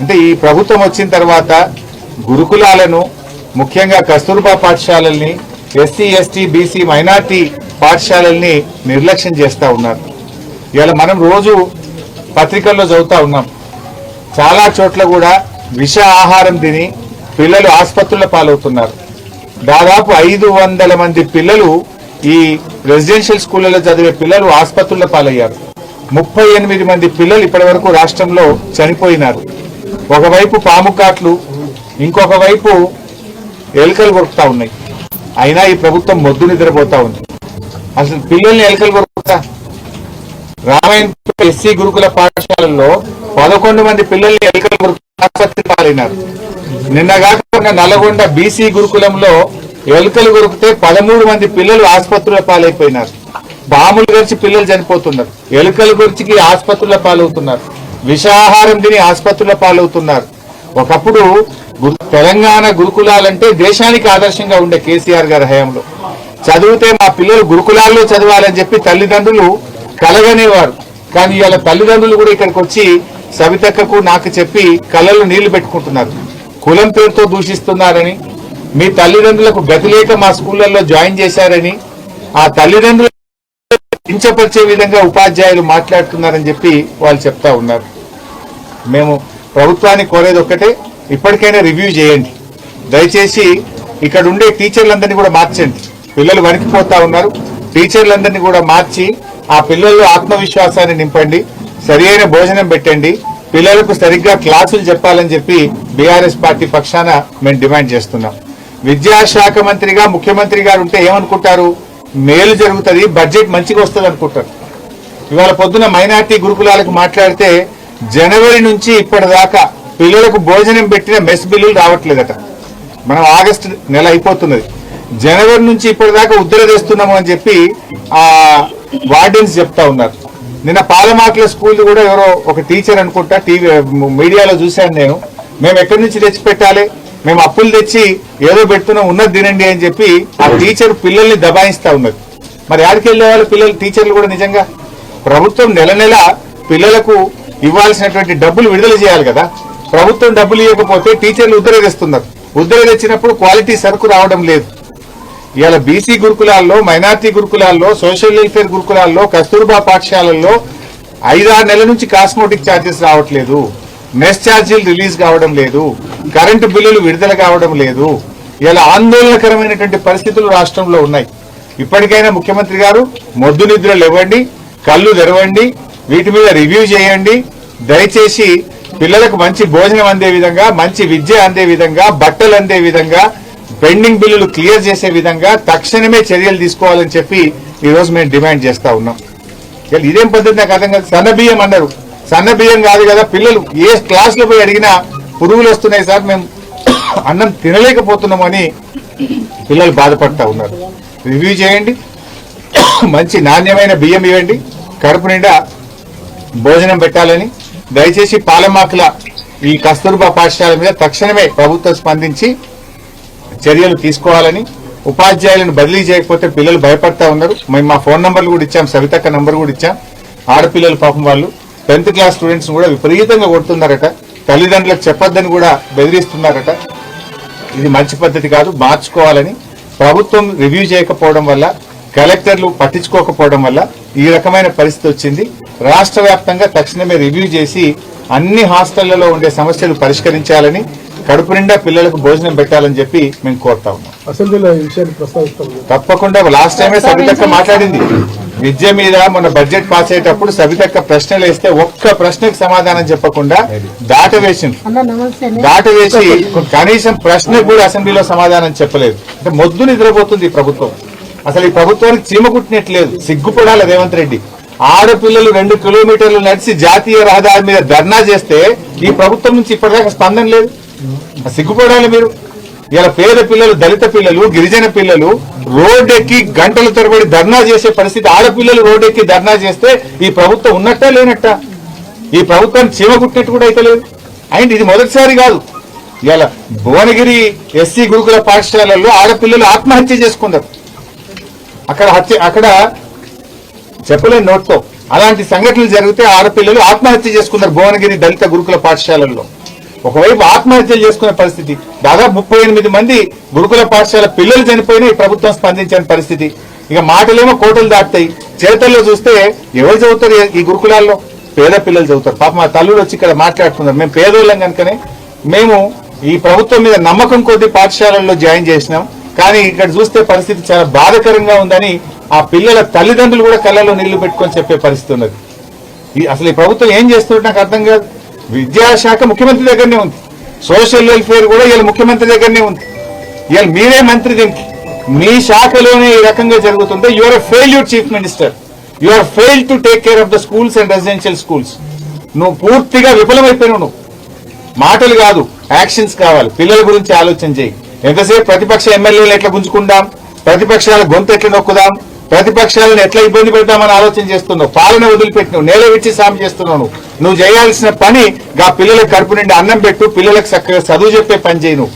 అంటే ఈ ప్రభుత్వం వచ్చిన తర్వాత గురుకులాలను ముఖ్యంగా కస్తూర్బా పాఠశాలల్ని ఎస్సీ ఎస్టీ బీసీ మైనార్టీ పాఠశాలల్ని నిర్లక్ష్యం చేస్తూ ఉన్నారు. ఇవాళ మనం రోజు పత్రికల్లో చదువుతూ ఉన్నాం. చాలా చోట్ల కూడా విష ఆహారం తిని పిల్లలు ఆసుపత్రుల పాలవుతున్నారు. దాదాపు ఐదు వందల మంది పిల్లలు ఈ రెసిడెన్షియల్ స్కూళ్ళలో చదివే పిల్లలు ఆసుపత్రుల పాలయ్యారు. ముప్పై ఎనిమిది మంది పిల్లలు ఇప్పటి వరకు రాష్ట్రంలో చనిపోయినారు. ఒకవైపు పాము కాట్లు ఇంకొక వైపు ఎలుకలు కొరుకుతా ఉన్నాయి. అయినా ఈ ప్రభుత్వం మొద్దు నిద్రపోతా ఉంది. అసలు పిల్లల్ని ఎలుకలు కొరుకుతా? రామాయణ ఎస్సీ గురుకుల పాఠశాలల్లో పదకొండు మంది పిల్లల్ని ఎలుకలు కొరుకు ఆసుపత్రి పాలైనారు. నిన్న కాకుండా నల్గొండ బీసీ గురుకులంలో ఎలుకలు కొరికితే పదమూడు మంది పిల్లలు ఆసుపత్రుల పాలైపోయినారు. బాములు గరిచి పిల్లలు చనిపోతున్నారు. ఎలుకలు గురిచికి ఆసుపత్రుల పాలవుతున్నారు. విషాహారం తిని ఆసుపత్రుల పాలవుతున్నారు. ఒకప్పుడు తెలంగాణ గురుకులాలంటే దేశానికి ఆదర్శంగా ఉండే కేసీఆర్ గారి హయాంలో. చదివితే మా పిల్లలు గురుకులాల్లో చదవాలని చెప్పి తల్లిదండ్రులు కలగనేవారు. కానీ ఇవాళ తల్లిదండ్రులు కూడా ఇక్కడికి వచ్చి సవితక్కకు నాకు చెప్పి కళ్ళలో నీళ్ళు పెట్టుకుంటున్నారు. కులం పేరుతో దూషిస్తున్నారని మీ తల్లిదండ్రులకు గతి లేక మా స్కూళ్ళల్లో జాయిన్ చేశారని ఆ తల్లిదండ్రులు కించపరిచే విధంగా ఉపాధ్యాయులు మాట్లాడుతున్నారని చెప్పి వాళ్ళు చెప్తా ఉన్నారు. మేము ప్రభుత్వాన్ని కోరేది ఒక్కటే ఇప్పటికైనా రివ్యూ చేయండి. దయచేసి ఇక్కడ ఉండే టీచర్లందరినీ కూడా మార్చండి. పిల్లలు వణికిపోతా ఉన్నారు. టీచర్లందరినీ కూడా మార్చి ఆ పిల్లల్లో ఆత్మవిశ్వాసాన్ని నింపండి. సరి అయిన భోజనం పెట్టండి. పిల్లలకు సరిగ్గా క్లాసులు చెప్పాలని చెప్పి బీఆర్ఎస్ పార్టీ పక్షాన మేము డిమాండ్ చేస్తున్నాం. విద్యాశాఖ మంత్రిగా ముఖ్యమంత్రి గారు ఉంటే ఏమనుకుంటారు? మేలు జరుగుతుంది బడ్జెట్ మంచిగా వస్తుంది అనుకుంటారు ఇవాళ పొద్దున మైనార్టీ గురుకులాలకు మాట్లాడితే జనవరి నుంచి ఇప్పటిదాకా పిల్లలకు భోజనం పెట్టిన మెస్ బిల్లులు రావట్లేదట. మనం ఆగస్టు నెల అయిపోతున్నది. జనవరి నుంచి ఇప్పటిదాకా ఉద్దర తెస్తున్నాము అని చెప్పి ఆ వార్డెన్స్ చెప్తా ఉన్నారు. నిన్న పాలమాకుల స్కూల్ కూడా ఎవరో ఒక టీచర్ అనుకుంటా టీవీ మీడియాలో చూశాను నేను. మేము ఎక్కడి నుంచి తెచ్చి పెట్టాలి? మేము అప్పులు తెచ్చి ఏదో పెడుతున్నాం ఉన్నది తినండి అని చెప్పి ఆ టీచర్ పిల్లల్ని దబాయిస్తా ఉన్నది. మరి ఆడికి వెళ్ళే వాళ్ళు పిల్లలు టీచర్లు కూడా నిజంగా? ప్రభుత్వం నెల నెల పిల్లలకు ఇవ్వాల్సినటువంటి డబ్బులు విడుదల చేయాలి కదా. ప్రభుత్వం డబ్బులు ఇవ్వకపోతే టీచర్లు ఉద్దర తెస్తున్నారు తెచ్చినప్పుడు క్వాలిటీ సరుకు రావడం లేదు. ఇవాళ బీసీ గురుకులాల్లో మైనార్టీ గురుకులాల్లో సోషల్ వెల్ఫేర్ గురుకులాల్లో కస్తూర్బా పాఠశాలల్లో ఐదారు నెలల నుంచి కాస్మోటిక్ ఛార్జెస్ రావట్లేదు. మెస్ ఛార్జీలు రిలీజ్ కావడం లేదు. కరెంటు బిల్లులు విడుదల కావడం లేదు. ఇలా ఆందోళనకరమైనటువంటి పరిస్థితులు రాష్ట్రంలో ఉన్నాయి. ఇప్పటికైనా ముఖ్యమంత్రి గారు మొద్దు నిద్రలు ఇవ్వండి కళ్ళు తెరవండి వీటి మీద రివ్యూ చేయండి. దయచేసి పిల్లలకు మంచి భోజనం అందే విధంగా మంచి విద్య అందే విధంగా బట్టలు అందే విధంగా పెండింగ్ బిల్లులు క్లియర్ చేసే విధంగా తక్షణమే చర్యలు తీసుకోవాలని చెప్పి ఈరోజు మేము డిమాండ్ చేస్తా ఉన్నాం. ఇదేం పద్ధతి నాకు అర్థం కాదు. సన్న బియ్యం అన్నారు. సన్న బియ్యం కాదు కదా పిల్లలు ఏ క్లాస్లో పోయి అడిగినా పురుగులు వస్తున్నాయి సార్ మేము అన్నం తినలేకపోతున్నామని పిల్లలు బాధపడతా ఉన్నారు. రివ్యూ చేయండి. మంచి నాణ్యమైన బియ్యం ఇవ్వండి. కడుపు నిండా భోజనం పెట్టాలని దయచేసి పాలమాకుల ఈ కస్తూర్బా పాఠశాల మీద తక్షణమే ప్రభుత్వం స్పందించి చర్యలు తీసుకోవాలని ఉపాధ్యాయులను బదిలీ చేయకపోతే పిల్లలు భయపడతా ఉన్నారు. మేము మా ఫోన్ నంబర్లు కూడా ఇచ్చాం సవితక్క నంబర్ కూడా ఇచ్చాం. ఆడపిల్లలు పాపం వాళ్ళు. టెన్త్ క్లాస్ స్టూడెంట్స్ కూడా విపరీతంగా కొడుతున్నారట. తల్లిదండ్రులకు చెప్పొద్దని కూడా బెదిరిస్తున్నారట. ఇది మంచి పద్ధతి కాదు మార్చుకోవాలని. ప్రభుత్వం రివ్యూ చేయకపోవడం వల్ల కలెక్టర్లు పట్టించుకోకపోవడం వల్ల ఈ రకమైన పరిస్థితి వచ్చింది. రాష్ట్ర వ్యాప్తంగా తక్షణమే రివ్యూ చేసి అన్ని హాస్టళ్ళలో ఉండే సమస్యలు పరిష్కరించాలని కడుపు నిండా పిల్లలకు భోజనం పెట్టాలని చెప్పి మేము కోరుతా ఉన్నాం. అసెంబ్లీలో ఈ విషయాన్ని ప్రస్తావిస్తాం. తప్పకుండా లాస్ట్ టైమే సబితక్క మాట్లాడింది. విద్య మీద మన బడ్జెట్ పాస్ అయ్యేటప్పుడు సబితక్క ప్రశ్నలు వేస్తే ఒక్క ప్రశ్నకు సమాధానం చెప్పకుండా దాట వేసింది అన్న నమస్తే. దాట వేసి కనీసం ప్రశ్నకు కూడా అసెంబ్లీలో సమాధానం చెప్పలేదు. అంటే మొద్దు నిద్రపోతుంది ప్రభుత్వం. అసలు ఈ ప్రభుత్వానికి చీమ కుట్టినట్లేదు. సిగ్గుపడాలి రేవంత్ రెడ్డి. ఆడపిల్లలు రెండు కిలోమీటర్లు నడిచి జాతీయ రహదారి మీద ధర్నా చేస్తే ఈ ప్రభుత్వం నుంచి ఇప్పటిదాకా స్పందన లేదు. సిగ్గుపడాలి మీరు. ఇలా పేద పిల్లలు దళిత పిల్లలు గిరిజన పిల్లలు రోడ్డెక్కి గంటల తరబడి ధర్నా చేసే పరిస్థితి ఆడపిల్లలు రోడ్డెక్కి ధర్నా చేస్తే ఈ ప్రభుత్వం ఉన్నట్టా లేనట్టా? ఈ ప్రభుత్వాన్ని చీమ కుట్టినట్టు కూడా అయితే లేదు. అండ్ ఇది మొదటిసారి కాదు. ఇలా భువనగిరి ఎస్సీ గురుకుల పాఠశాలల్లో ఆడపిల్లలు ఆత్మహత్య చేసుకున్నారు. అక్కడ హత్య అక్కడ చెప్పలేని నోట్తో అలాంటి సంఘటనలు జరిగితే ఆడపిల్లలు ఆత్మహత్య చేసుకున్నారు భువనగిరి దళిత గురుకుల పాఠశాలల్లో. ఒకవైపు ఆత్మహత్యలు చేసుకునే పరిస్థితి దాదాపు ముప్పై ఎనిమిది మంది గురుకుల పాఠశాల పిల్లలు చనిపోయినా ఈ ప్రభుత్వం స్పందించని పరిస్థితి. ఇక మాటలేమో కోటలు దాటుతాయి. చేతల్లో చూస్తే ఎవరు చదువుతారు ఈ గురుకులాల్లో? పేద పిల్లలు చదువుతారు. పాప మా తల్లుడు వచ్చి ఇక్కడ మాట్లాడుతున్నారు మేము పేదోళ్ళం కనుకనే మేము ఈ ప్రభుత్వం మీద నమ్మకం కొద్ది పాఠశాలల్లో జాయిన్ చేసినాం. కానీ ఇక్కడ చూస్తే పరిస్థితి చాలా బాధకరంగా ఉందని ఆ పిల్లల తల్లిదండ్రులు కూడా కళ్ళలో నీళ్ళు పెట్టుకొని చెప్పే పరిస్థితి ఉన్నది. ఈ- అసలు ఈ ప్రభుత్వం ఏం చేస్తుంటే నాకు అర్థం కాదు. విద్యాశాఖ ముఖ్యమంత్రి దగ్గరనే ఉంది. సోషల్ వెల్ఫేర్ కూడా వీళ్ళ ముఖ్యమంత్రి దగ్గరనే ఉంది. వీళ్ళు మీరే మంత్రి దీనికి. మీ శాఖలోనే ఈ రకంగా జరుగుతుంటే your failure chief minister you are fail to take care of the schools and residential schools నువ్వు పూర్తిగా విఫలమైపోయినావు నువ్వు. మాటలు కాదు యాక్షన్స్ కావాలి. పిల్లల గురించి ఆలోచన చేయి. ఎంతసేపు ప్రతిపక్ష ఎమ్మెల్యేలు ఎట్లా గుంజుకుందాం? ప్రతిపక్షాల గొంతు ఎట్లా నొక్కుదాం? ప్రతిపక్షాలను ఎట్లా ఇబ్బంది పెడతామని ఆలోచన చేస్తున్నావు? పాలన వదిలిపెట్టినావు నేల విచ్చి సామి చేస్తున్నావు నువ్వు. చేయాల్సిన పని గా పిల్లలకు కడుపు నిండి అన్నం పెట్టు పిల్లలకు చక్కగా చదువు చెప్పే పని చేయను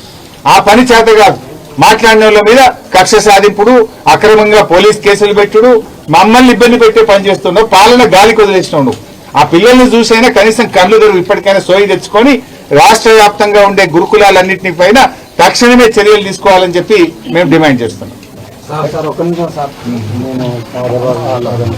ఆ పని చేత కాదు మాట్లాడిన వాళ్ళ మీద కక్ష సాధింపుడు అక్రమంగా పోలీస్ కేసులు పెట్టుడు మమ్మల్ని ఇబ్బంది పెట్టే పని చేస్తున్నావు పాలన గాలికి వదిలేసినావు నువ్వు. ఆ పిల్లల్ని చూసైనా కనీసం కళ్ళు తెరువు ఇప్పటికైనా సోయి తెచ్చుకొని రాష్ట్ర వ్యాప్తంగా ఉండే గురుకులాలన్నింటినీ పైన తక్షణమే చర్యలు తీసుకోవాలని చెప్పి మేము డిమాండ్ చేస్తున్నాం.